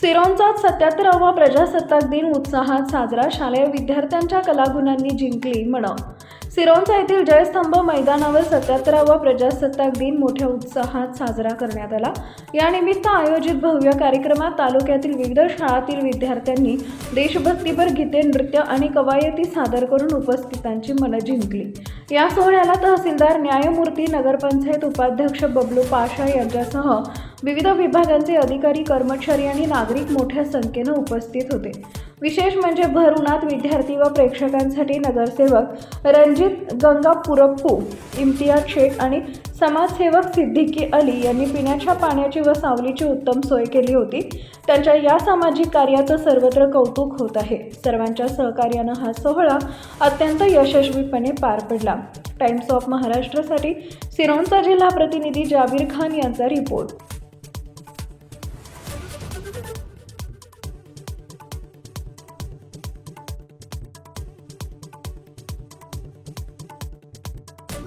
सिरोंचा सत्याहत्तरावा प्रजासत्ताक दिन उत्साहात साजरा शालेय विद्यार्थ्यांच्या कलागुणांनी जिंकली म्हण सिरोंचा येथील जयस्तंभ मैदानावर सत्याहत्तरावा प्रजासत्ताक दिन मोठ्या उत्साहात साजरा करण्यात आला. यानिमित्त आयोजित भव्य कार्यक्रमात तालुक्यातील विविध शाळातील विद्यार्थ्यांनी देशभक्तीपर गीते नृत्य आणि कवायती सादर करून उपस्थितांची मनं जिंकली. या सोहळ्याला तहसीलदार न्यायमूर्ती नगरपंचायत उपाध्यक्ष बबलू पाशा यांच्यासह विविध विभागांचे अधिकारी कर्मचारी आणि नागरिक मोठ्या संख्येनं उपस्थित होते. विशेष म्हणजे भर उन्हात विद्यार्थी व प्रेक्षकांसाठी नगरसेवक रणजित गंगापुरप्पू इम्तियाज शेख आणि समाजसेवक सिद्दीकी अली यांनी पिण्याच्या पाण्याची व सावलीची उत्तम सोय केली होती. त्यांच्या या सामाजिक कार्याचं सर्वत्र कौतुक होत आहे. सर्वांच्या सहकार्यानं हा सोहळा अत्यंत यशस्वीपणे पार पडला. टाइम्स ऑफ महाराष्ट्रासाठी सिरोंचा जिल्हा प्रतिनिधी जाबीर खान यांचा रिपोर्ट.